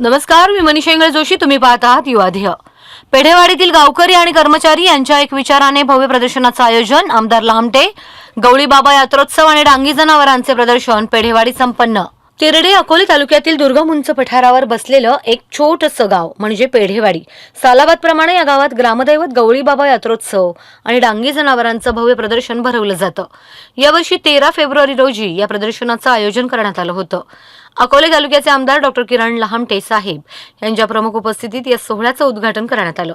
नमस्कार मी मनीषा इंगळे जोशी तुम्ही पाहत आहात युवाध्येय पेढेवाडीतील गावकरी आणि कर्मचारी यांच्या एक विचाराने भव्य प्रदर्शनाचं आयोजन आमदार लांबटे गवळीबाबा यात्रोत्सव आणि डांगी जनावरांचे प्रदर्शन पेढेवाडी संपन्न. तिरडे अकोले तालुक्यातील दुर्गम उंच पठारावर बसलेलं एक छोटंसं गाव म्हणजे पेढेवाडी. सालाबादप्रमाणे या गावात ग्रामदैवत गवळीबाबा यात्रोत्सव आणि डांगी जनावरांचं भव्य प्रदर्शन भरवलं जातं. यावर्षी तेरा फेब्रुवारी रोजी या प्रदर्शनाचं आयोजन करण्यात आलं होतं. अकोले तालुक्याचे आमदार डॉक्टर किरण लहामटे साहेब यांच्या प्रमुख उपस्थितीत या सोहळ्याचं उद्घाटन करण्यात आलं.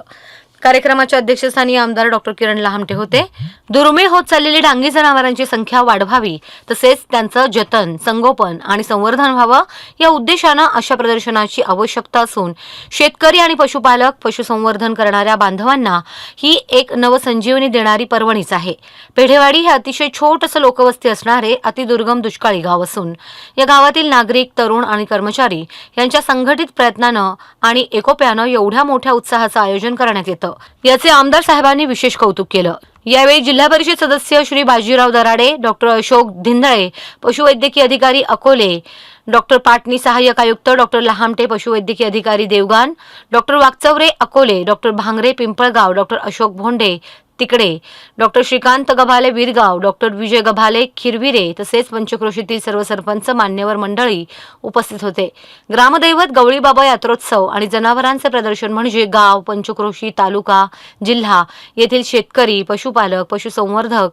कार्यक्रमाच्या अध्यक्षस्थानी आमदार डॉक्टर किरण लहामटे होते. दुर्मिळ होत चाललेली डांगी जनावरांची संख्या वाढवावी तसेच त्यांचं जतन संगोपन आणि संवर्धन व्हावं या उद्देशानं अशा प्रदर्शनाची आवश्यकता असून शेतकरी आणि पशुपालक पशुसंवर्धन करणाऱ्या बांधवांना ही एक नवसंजीवनी देणारी पर्वणीच आहे. पेढेवाडी हे अतिशय छोटंसं लोकवस्ती असणारे अतिदुर्गम दुष्काळी गाव असून या गावातील नागरिक तरुण आणि कर्मचारी यांच्या संघटित प्रयत्नानं आणि एकोप्यानं एवढ्या मोठ्या उत्साहाचं आयोजन करण्यात येतं. याचे आमदार साहेबांनी विशेष कौतुक केलं. यावेळी जिल्हा परिषद सदस्य श्री बाजीराव दराडे डॉक्टर अशोक धिंदळे पशुवैद्यकीय अधिकारी अकोले डॉक्टर पाटणी सहाय्यक आयुक्त डॉक्टर लहामटे पशुवैद्यकीय अधिकारी Devgaon doctor Wakchaware Akole doctor Bhangare Pimpalgaon doctor Ashok Bhonde तिकडे. डॉक्टर श्रीकांत गभाले वीरगाव डॉक्टर विजय गभाले खिरविरे तसेच पंचक्रोशीतील सर्व सरपंच मान्यवर मंडळी उपस्थित होते. ग्रामदैवत गवळीबाबा यात्रोत्सव आणि जनावरांचे प्रदर्शन म्हणजे गाव पंचक्रोशी तालुका जिल्हा येथील शेतकरी पशुपालक पशुसंवर्धक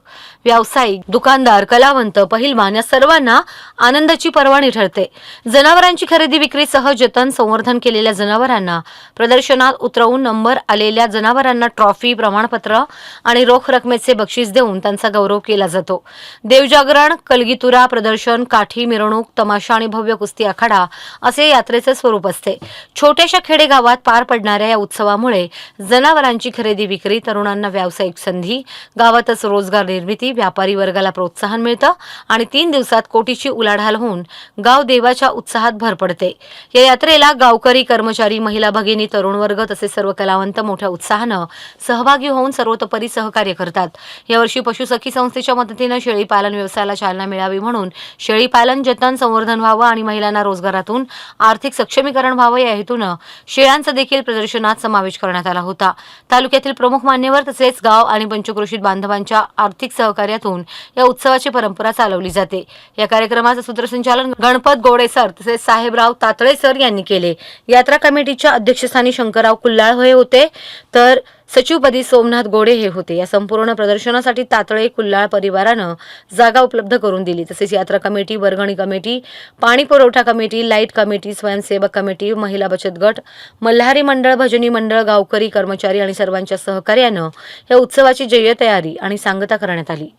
व्यावसायिक दुकानदार कलावंत पहिलवान या सर्वांना आनंदाची पर्वणी ठरते. जनावरांची खरेदी विक्रीसह जतन संवर्धन केलेल्या जनावरांना प्रदर्शनात उतरवून नंबर आलेल्या जनावरांना ट्रॉफी प्रमाणपत्र आणि रोख रकमेचे बक्षीस देऊन त्यांचा गौरव केला जातो. देवजागरण कलगीतुरा प्रदर्शन काठी मिरवणूक तमाशा आणि भव्य कुस्ती आखाडा असे यात्रेचे स्वरूप असते. छोट्याशा खेडेगावात पार पडणाऱ्या या उत्सवामुळे जनावरांची खरेदी विक्री तरुणांना व्यावसायिक संधी गावातच रोजगार निर्मिती व्यापारी वर्गाला प्रोत्साहन मिळतं आणि तीन दिवसात कोटीची उलाढाल होऊन गाव देवाच्या उत्साहात भर पडते. या यात्रेला गावकरी कर्मचारी महिला भगिनी तरुण वर्ग तसेच सर्व कलावंत मोठ्या उत्साहानं सहभागी होऊन सर्वतोपरी सहकार्य करतात. यावर्षी पशुसखी संस्थेच्या मदतीनं शेळी पालन व्यवसायाला चालना मिळावी म्हणून शेळी पालन जतन संवर्धन व्हावं आणि महिलांना रोजगारातून आर्थिक सक्षमीकरण व्हावं या हेतूनं शेळ्यांचा देखील प्रदर्शनात समावेश करण्यात आला होता. तालुक्यातील प्रमुख मान्यवर तसेच गाव आणि पंचक्रोशीत बांधवांच्या आर्थिक सहकार्यातून या उत्सवाची परंपरा चालवली जाते. या कार्यक्रमाचं सूत्रसंचालन गणपत गोडे सर तसेच साहेबराव तातळे सर यांनी केले. यात्रा कमिटीच्या अध्यक्षस्थानी शंकरराव कुल्लाळ हे होते. तर सचिवपदी सोमनाथ गोडे हे होते. या संपूर्ण प्रदर्शनासाठी तातळे कुल्लाळ परिवारानं जागा उपलब्ध करून दिली. तसेच यात्रा कमिटी वर्गणी कमिटी पाणी पुरवठा कमिटी लाइट कमिटी स्वयंसेवक कमिटी महिला बचत गट मल्हारी मंडळ भजनी मंडळ गावकरी कर्मचारी आणि सर्वांच्या सहकार्यानं या उत्सवाची जय्य तयारी आणि सांगता करण्यात आली.